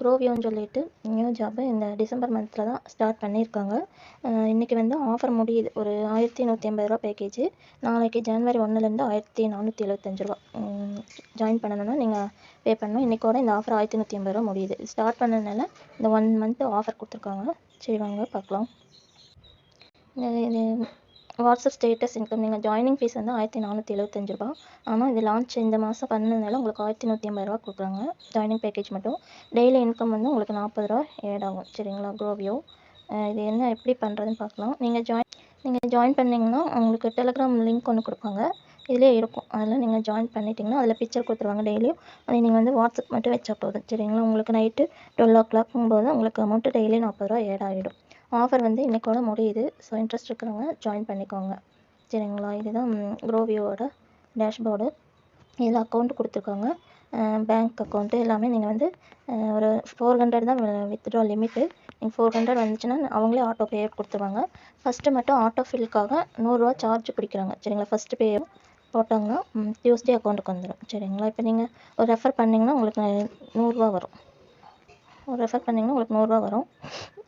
க்ரோவியோன்னு சொல்லிட்டு new job இந்த December மந்தில் தான் ஸ்டார்ட் பண்ணியிருக்காங்க. இன்றைக்கி வந்து ஆஃபர் முடியுது. ஒரு ஆயிரத்தி நூற்றி ஐம்பது ரூபா பேக்கேஜ் நாளைக்கு ஜனவரி ஒன்றுலேருந்து ஆயிரத்தி நானூற்றி எழுபத்தஞ்சு ரூபா. ஜாயின் பண்ணணும்னா நீங்கள் பே பண்ணணும். இன்றைக்கோட இந்த ஆஃபர் ஆயிரத்தி நூற்றி ஐம்பது ரூபா முடியுது. ஸ்டார்ட் பண்ணதுனால இந்த ஒன் மந்த்து ஆஃபர் கொடுத்துருக்காங்க. சரி வாங்க பார்க்கலாம். இது வாட்ஸ்அப் ஸ்டேட்டஸ் இன்கம் நீங்கள் ஜாயினிங் ஃபீஸ் வந்து ஆயிரத்தி நானூற்றி எழுபத்தஞ்சு ரூபா. ஆனால் இது லான்ச் இந்த மாதம் பண்ணதுனால உங்களுக்கு ஆயிரத்தி நூற்றி ஐம்பது ரூபா கொடுக்குறாங்க. ஜாயினிங் பேக்கேஜ் மட்டும். டெய்லி இன்கம் வந்து உங்களுக்கு நாற்பது ரூபா ஏட் ஆகும். சரிங்களா க்ரோவியோ இது என்ன எப்படி பண்ணுறதுன்னு பார்க்கலாம். நீங்கள் ஜாயின் நீங்கள் ஜாயின் பண்ணிங்கன்னா உங்களுக்கு டெலிகிராம் லிங்க் ஒன்று கொடுப்பாங்க. இதிலே இருக்கும். அதில் நீங்கள் ஜாயின் பண்ணிட்டீங்கன்னா அதில் பிக்சர் கொடுத்துருவாங்க டெய்லியும் அதை நீங்கள் வந்து வாட்ஸ்அப் மட்டும் வச்சா போதும். சரிங்களா உங்களுக்கு நைட்டு டுவெல் ஓ கிளாக்கும் போது உங்களுக்கு அமௌண்ட்டு டெய்லி நாற்பது ரூபா ஏட் ஆகிடும் ஆஃபர் வந்து இன்றைக்கோட முடியுது. ஸோ இன்ட்ரெஸ்ட் இருக்கிறவங்க ஜாயின் பண்ணிக்கோங்க. சரிங்களா? இதுதான் க்ரோவியோட டேஷ்போர்டு இதில் அக்கௌண்ட் கொடுத்துருக்காங்க. பேங்க் அக்கௌண்ட்டு எல்லாமே நீங்கள் வந்து ஒரு ஃபோர் ஹண்ட்ரட் தான் வித்ட்ரா லிமிட்டு நீங்கள் ஃபோர் ஹண்ட்ரட் வந்துச்சுன்னா அவங்களே ஆட்டோ பே கொடுத்துருவாங்க. ஃபஸ்ட்டு மட்டும் ஆட்டோ ஃபில்க்காக நூறுரூவா சார்ஜ் பிடிக்கிறாங்க. சரிங்களா? ஃபஸ்ட்டு பே போட்டாங்கன்னா டியூஸ்டே அக்கௌண்ட்டுக்கு வந்துடும் சரிங்களா? இப்போ நீங்கள் ஒரு ரெஃபர் பண்ணிங்கன்னா உங்களுக்கு நூறுரூவா வரும். ரெஃபர் பண்ணிங்கன்னா உங்களுக்கு நூறுரூவா வரும்.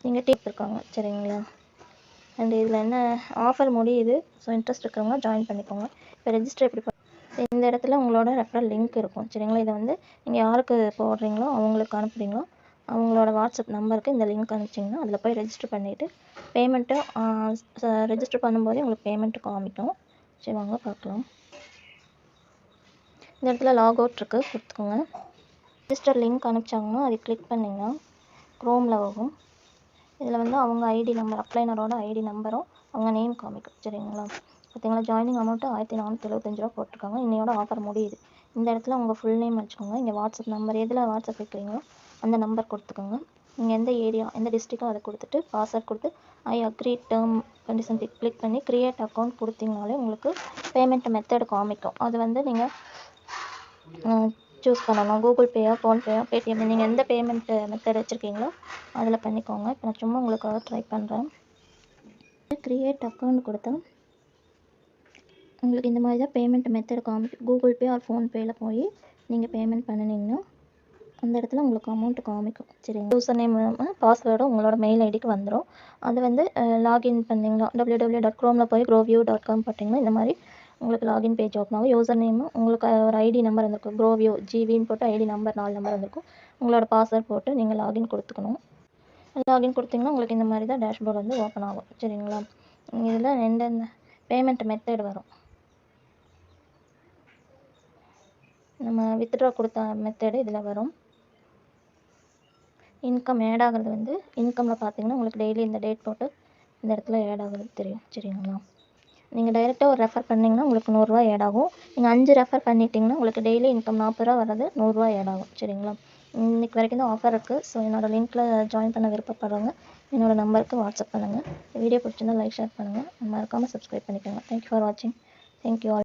நீங்கள் டீப் இருக்காங்க சரிங்களா? அண்ட் இதில் என்ன ஆஃபர் முடியுது ஸோ இன்ட்ரெஸ்ட் இருக்கிறவங்க ஜாயின் பண்ணிக்கோங்க. இப்போ ரெஜிஸ்டர் எப்படி இந்த இடத்துல உங்களோட ரெஃபரல் லிங்க் இருக்கும் சரிங்களா? இதை வந்து நீங்கள் யாருக்கு போடுறீங்களோ அவங்களுக்கு அனுப்புகிறீங்களோ அவங்களோட வாட்ஸ்அப் நம்பருக்கு இந்த லிங்க் அனுப்பிச்சிங்கன்னா அதில் போய் ரெஜிஸ்டர் பண்ணிவிட்டு பேமெண்ட்டு ரெஜிஸ்டர் பண்ணும்போதே உங்களுக்கு பேமெண்ட்டு காமிக்கும். சரி வாங்க பார்க்கலாம். இந்த இடத்துல லாக் அவுட் இருக்குது கொடுத்துக்கோங்க. ரெஜிஸ்டர் லிங்க் அனுப்பிச்சாங்கன்னா அதை கிளிக் பண்ணிங்கன்னா க்ரோமில் வரும். இதில் வந்து அவங்க ஐடி நம்பர் அப்ளைனரோட ஐடி நம்பரும் அவங்க நேம் காமிக்கும். சரிங்களா? பார்த்தீங்களா ஜாயினிங் அமௌண்ட்டு ஆயிரத்தி நானூற்றி எழுபத்தஞ்சு ரூபா போட்டிருக்காங்க. இன்னையோட ஆஃபர் முடியுது. இந்த இடத்துல உங்கள் ஃபுல் நேம் வச்சுக்கோங்க. இங்கே வாட்ஸ்அப் நம்பர் எதில் வாட்ஸ்அப் வைக்கிறீங்களோ அந்த நம்பர் கொடுத்துக்கோங்க. நீங்கள் எந்த ஏரியா எந்த டிஸ்ட்ரிக்கோ அதை கொடுத்துட்டு பாஸ்வேர்ட் கொடுத்து I agree term condition click பண்ணி க்ரியேட் அக்கௌண்ட் கொடுத்தீங்கனாலே உங்களுக்கு பேமெண்ட் மெத்தட் காமிக்கும். அது வந்து நீங்கள் சூஸ் பண்ணணும். கூகுள் பேயா ஃபோன்பேயா பேடிஎம் நீங்கள் எந்த பேமெண்ட் மெத்தட் வச்சுருக்கீங்களோ அதில் பண்ணிக்கோங்க. இப்போ நான் சும்மா உங்களுக்காக ட்ரை பண்ணுறேன் க்ரியேட் அக்கௌண்ட் கொடுத்தா உங்களுக்கு இந்த மாதிரி தான் பேமெண்ட் மெத்தட் காமிக்கும். கூகுள் பே ஆர் ஃபோன்பேயில் போய் நீங்கள் பேமெண்ட் பண்ணினீங்கன்னா அந்த இடத்துல உங்களுக்கு அமௌண்ட் காமிக்கும். சரிங்க யூசர் நேம் பாஸ்வேர்டும் உங்களோட மெயில் ஐடிக்கு வந்துடும் அது வந்து லாகின் பண்ணிங்கன்னா டபிள்யூ டபிள்யூ டாட் க்ரோமில் போய் க்ரோவியூ டாட் காம் பார்த்தீங்கன்னா இந்த மாதிரி உங்களுக்கு லாகின் பேஜ் ஓப்பன் ஆகும். யூசர் நேமும் உங்களுக்கு ஒரு ஐடி நம்பர் வந்திருக்கும். க்ரோவியோ ஜிவின்னு போட்டு ஐடி நம்பர் நாலு நம்பர் வந்திருக்கும். உங்களோட பாஸ்வேர்ட் போட்டு நீங்கள் லாகின் கொடுத்துக்கணும். லாகின் கொடுத்தீங்கன்னா உங்களுக்கு இந்த மாதிரி தான் டேஷ்போர்டு வந்து ஓப்பன் ஆகும். சரிங்களா? இதில் எந்தெந்த பேமெண்ட் மெத்தட் வரும். நம்ம வித்ட்ரா கொடுத்த மெத்தடு இதில் வரும். இன்கம் ஆட் ஆகிறது வந்து இன்கமில் பார்த்தீங்கன்னா உங்களுக்கு டெய்லி இந்த டேட் போட்டு இந்த இடத்துல ஆட் ஆகிறது தெரியும். சரிங்களா? நீங்கள் டைரெக்டாக ஒரு ரெஃபர் பண்ணிங்கன்னா உங்களுக்கு நூறுரூவா ஆட் ஆகும். நீங்கள் அஞ்சு ரெஃபர் பண்ணிட்டீங்கன்னா உங்களுக்கு டெய்லி இன்கம் நாற்பது ரூபா வர்றது நூறுரூவா ஆட் ஆகும். சரிங்களா? இன்றைக்கி வரைக்கும் தான் ஆஃபர் இருக்குது ஸோ என்னோடய லிங்க்கில் ஜாயின் பண்ண விருப்பப்படுறவங்க என்னோடய நம்பருக்கு வாட்ஸ்அப் பண்ணுங்கள் வீடியோ பிடிச்சிருந்தா லைக் ஷேர் பண்ணுங்கள் மறக்காமல் சப்ஸ்கிரைப் பண்ணிக்கோங்க. தேங்க்யூ ஃபார் வாட்சிங் தேங்க்யூ ஆல்